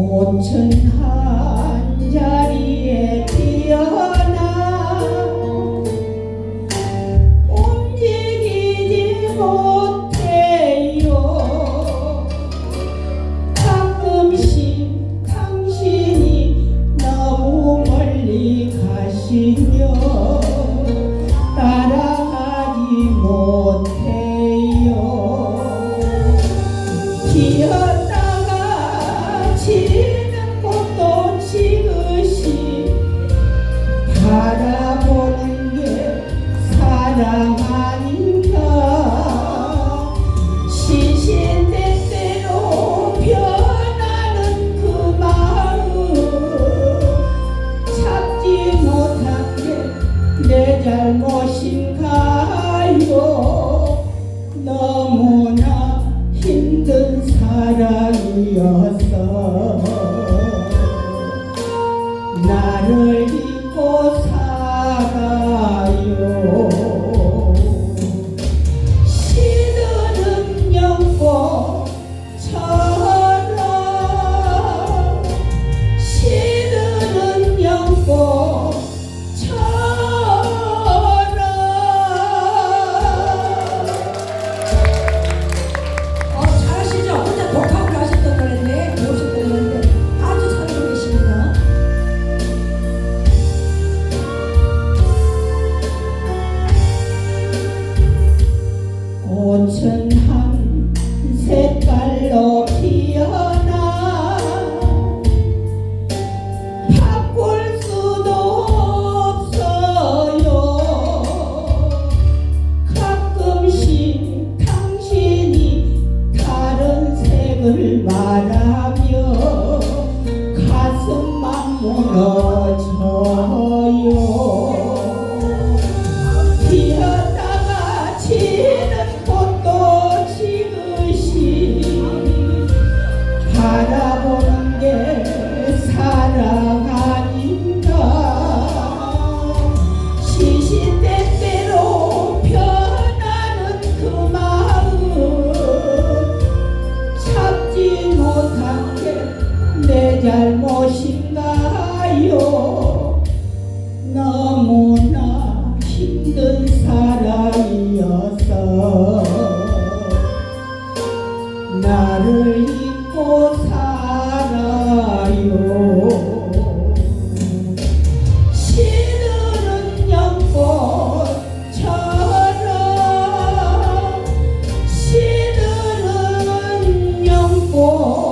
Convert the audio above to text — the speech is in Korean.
오천 한 자리에 바라며 가슴만 무너져요. 피었다가 지는 꽃도 지그시 바라보는 게 Oh.